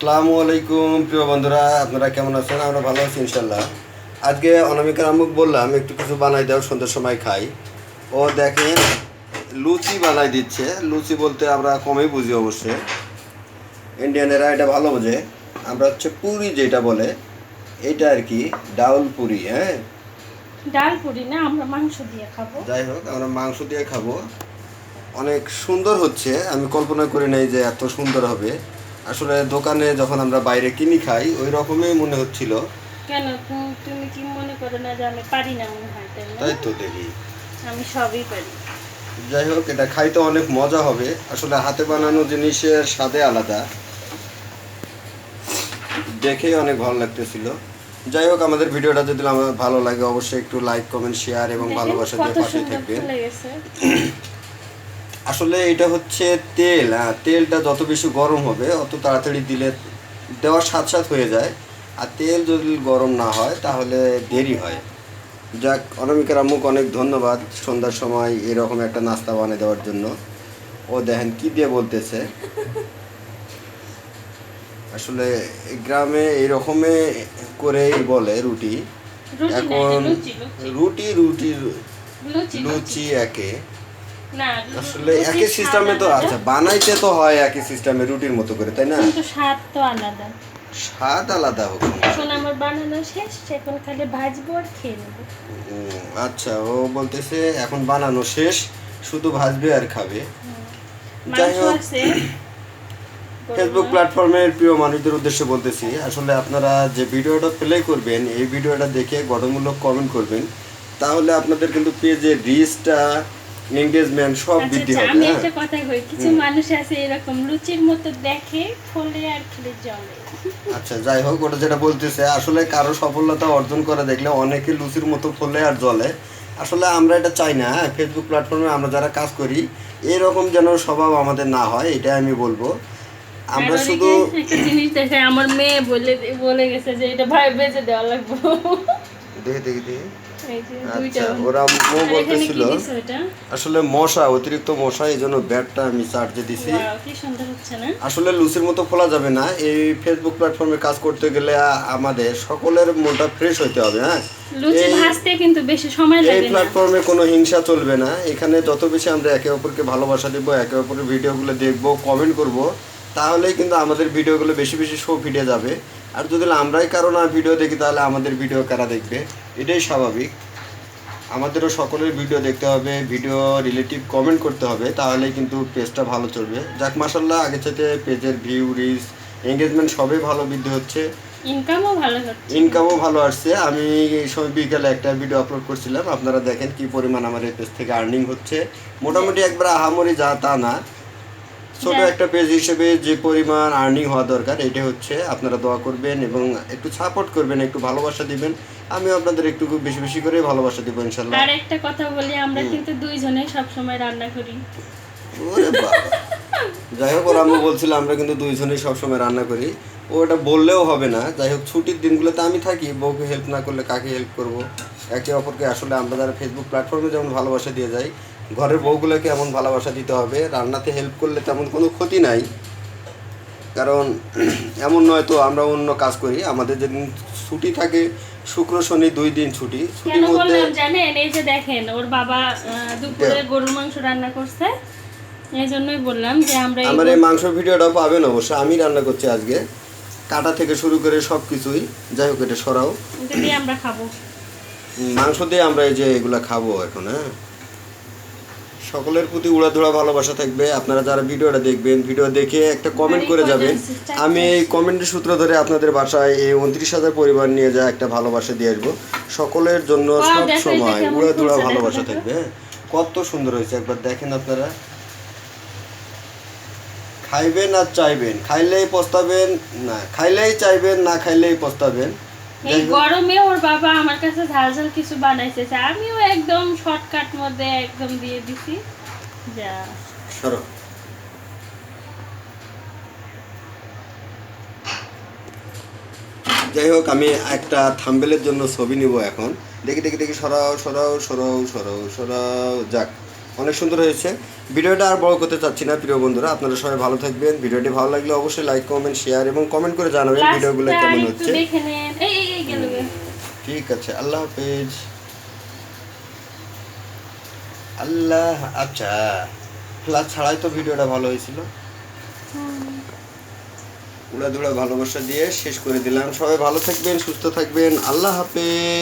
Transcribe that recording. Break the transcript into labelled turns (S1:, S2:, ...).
S1: আসসালামু আলাইকুম প্রিয় বন্ধুরা আপনারা কেমন আছেন? আমরা ভালো আছি ইনশাল্লাহ আজকে অনামিকার আমুক বললাম একটু কিছু বানাই দাও সন্ধ্যার সময় খাই। ও দেখেন লুচি বানাই দিচ্ছে। লুচি বলতে আমরা কমই বুঝি অবশ্যই। ইন্ডিয়ানেরা এটা ভালো বোঝে। আমরা হচ্ছে পুরি যেটা বলে এটা আর কি ডাউল পুরি হ্যাঁ?
S2: ডাল পুরি না আমরা মাংস দিয়ে খাব।
S1: যাই হোক আমরা মাংস দিয়ে খাব। অনেক সুন্দর হচ্ছে আমি কল্পনা করি নাই যে এত সুন্দর হবে। আসলে দোকানে যখন আমরা বাইরে কিনি খাই ওই রকমই মনে হচ্ছিল।
S2: কেন? তুমি কি মনে করো না যে আমি পারি না মনে হয় তাই
S1: তো দেখি।
S2: আমি সবই পারি।
S1: যাই হোক এটা খাইতে অনেক মজা হবে। আসলে হাতে বানানো জিনিসের স্বাদে আলাদা। দেখেই অনেক ভালো লাগতেছিল। যাই হোক আমাদের ভিডিওটা যদি আমার ভালো লাগে অবশ্যই একটু লাইক কমেন্ট শেয়ার এবং ভালোবাসা দিয়ে পাশে থাকবেন। আসলে এটা হচ্ছে তেল হ্যাঁ তেলটা যত বেশি গরম হবে অত তাড়াতাড়ি দিলে দেওয়ার সাথ সাথ হয়ে যায়। আর তেল যদি গরম না হয় তাহলে দেরি হয়। যাক অনামিকার আম্মুক অনেক ধন্যবাদ সন্ধ্যার সময় এরকম একটা নাস্তা বানিয়ে দেওয়ার জন্য। ও দেখেন কি দিয়ে বলতেছে। আসলে এই গ্রামে এইরকমে করেই বলে রুটি। এখন রুটি রুটি
S2: লুচি
S1: একে। আসলে একই সিস্টেমে তো আচ্ছা বানাইতে তো হয় একই সিস্টেমে রুটির মতো করে তাই না?
S2: কিন্তু স্বাদ তো আলাদা।
S1: স্বাদ আলাদা হোক।
S2: এখন আমার বানানো শেষ এখন খালি ভাজবো আর খেয়ে নেব।
S1: আচ্ছা ও বলতেছে এখন বানানো শেষ শুধু ভাজবে আর খাবে। যাই হোক ফেসবুক প্ল্যাটফর্মের প্রিয় মানুষদের উদ্দেশ্যে বলতেছি আসলে আপনারা যে ভিডিওটা প্লে করবেন এই ভিডিওটা দেখে গঠনমূলক কমেন্ট করবেন তাহলে আপনাদের কিন্তু পেজের রিচটা এঙ্গেজমেন্ট সব
S2: আচ্ছা
S1: বৃদ্ধি
S2: আচ্ছা
S1: হবে
S2: আমি
S1: হ্যাঁ।
S2: একটা কথা কই কিছু মানুষ আছে এরকম লুচির মতো দেখে ফলে আর খেলে জলে
S1: আচ্ছা যাই হোক ওটা যেটা বলতেছে আসলে কারও সফলতা অর্জন করে দেখলে অনেকে লুচির মতো ফলে আর জ্বলে। আসলে আমরা এটা চাই না ফেসবুক প্ল্যাটফর্মে আমরা যারা কাজ করি এরকম যেন স্বভাব আমাদের না হয় এটা আমি বলব। আমরা শুধু
S2: একটা জিনিস দেখে আমার মেয়ে বলে বলে গেছে যে এটা ভাই বেঁচে দেওয়া লাগবে।
S1: দেখি দেখি দেখি। আচ্ছা ওরা মো বলতেছিল আসলে মশা অতিরিক্ত মশা এই জন্য ব্যাটটা আমি চার্জে দিছি। আসলে লুচির মতো খোলা যাবে না। এই ফেসবুক প্ল্যাটফর্মে কাজ করতে গেলে আমাদের সকলের মনটা ফ্রেশ হইতে হবে হ্যাঁ?
S2: লুচি
S1: এই-
S2: ভাজতে কিন্তু বেশি সময় লাগে না।
S1: প্ল্যাটফর্মে কোনো হিংসা চলবে না। এখানে যত বেশি আমরা একে অপরকে ভালোবাসা দেব একে অপরের ভিডিওগুলো দেখব কমেন্ট করব তাহলেই কিন্তু আমাদের ভিডিওগুলো বেশি বেশি শো ফিরে যাবে। আর যদি আমরাই কারও না ভিডিও দেখি তাহলে আমাদের ভিডিও কারা দেখবে? এটাই স্বাভাবিক। আমাদেরও সকলের ভিডিও দেখতে হবে ভিডিও রিলেটিভ কমেন্ট করতে হবে তাহলেই কিন্তু পেজটা ভালো চলবে। যাক মাসাল্লাহ আগে চাইতে পেজের ভিউ রিচ এঙ্গেজমেন্ট সবই ভালো বৃদ্ধি হচ্ছে।
S2: ইনকামও ভালো হচ্ছে।
S1: ইনকামও ভালো আসছে। আমি এই সময় বিকালে একটা ভিডিও আপলোড করছিলাম। আপনারা দেখেন কি পরিমাণ আমার এই পেজ থেকে আর্নিং হচ্ছে। মোটামুটি একবার আহামরি যা তা না। ছোট একটা পেজ হিসেবে যে পরিমাণ আর্নিং হওয়া দরকার এটা হচ্ছে আপনারা দোয়া করবেন এবং একটু সাপোর্ট করবেন একটু ভালোবাসা দিবেন। আমি আপনাদের একটু বেশি বেশি করে ভালোবাসা দিব ইনশাল্লাহ।
S2: আর একটা কথা বলি আমরা কিন্তু দুইজনে সব সময় রান্না করি।
S1: যাই হোক ওরা আমি বলছিল আমরা কিন্তু দুইজনেই সবসময় রান্না করি। ওটা বললেও হবে না। যাই হোক ছুটির দিনগুলোতে আমি থাকি বউকে হেল্প না করলে কাকে হেল্প করব? একে অপরকে আসলে আমরা যারা ফেসবুক প্ল্যাটফর্মে যেমন ভালোবাসা দিয়ে যাই ঘরের বউগুলোকে এমন ভালোবাসা দিতে হবে রান্নাতে হেল্প করলে তেমন কোনো ক্ষতি নাই। কারণ এমন নয় তো আমরা অন্য কাজ করি আমাদের যেদিন ছুটি থাকে শুক্র শনি দুই দিন ছুটি ছুটির মধ্যে
S2: জানেন? এই যে দেখেন ওর বাবা দুপুরে গরুর মাংস রান্না করছে। এই জন্যই বললাম যে আমরা
S1: আমার এই মাংস ভিডিওটাও পাবেন অবশ্য আমি রান্না করছি আজকে। কাটা থেকে শুরু করে সব কিছুই যাই হোক এটা সরাও।
S2: এটা দিয়ে আমরা খাব।
S1: মাংস দিয়ে আমরা এই যে এগুলা খাব এখন হ্যাঁ? সকলের প্রতি উড়াধুরা ভালোবাসা থাকবে। আপনারা যারা ভিডিওটা দেখবেন ভিডিও দেখে একটা কমেন্ট করে যাবেন। আমি এই কমেন্টের সূত্র ধরে আপনাদের বাসায় এই উনত্রিশ হাজার পরিবার নিয়ে যা একটা ভালোবাসা দিয়ে আসব। সকলের জন্য সব সময় উড়াধুরা ভালোবাসা থাকবে হ্যাঁ? কত সুন্দর হয়েছে একবার দেখেন আপনারা। খাইবেন আর চাইবেন খাইলেই পস্তাবেন না খাইলেই চাইবেন না খাইলেই পস্তাবেন।
S2: এই গরমে ওর বাবা আমার কাছে ঝাল ঝাল কিছু বানাইছে আমিও একদম শর্টকাট মধ্যে একদম দিয়ে দিছি। যা।
S1: সরো। যাই হোক আমি একটা থাম্বেলের জন্য ছবি নিব এখন। দেখি দেখি দেখি সরাও সরাও সরাও সরাও সরাও যাক অনেক সুন্দর হয়েছে। ভিডিওটা আর বড় করতে চাচ্ছি না প্রিয় বন্ধুরা আপনারা সবাই ভালো থাকবেন। ভিডিওটি ভালো লাগলে অবশ্যই লাইক কমেন্ট শেয়ার এবং কমেন্ট করে জানাবেন ভিডিওগুলো কেমন হচ্ছে। ঠিক আছে, আল্লাহ হাফেজ। আল্লাহ আচ্ছা ফ্লাস ছাড়াই তো ভিডিওটা ভালো হয়েছিল।
S2: উড়া
S1: উড়াধুড়া ভালোবাসা দিয়ে শেষ করে দিলাম। সবাই ভালো থাকবেন, সুস্থ থাকবেন। আল্লাহ হাফেজ।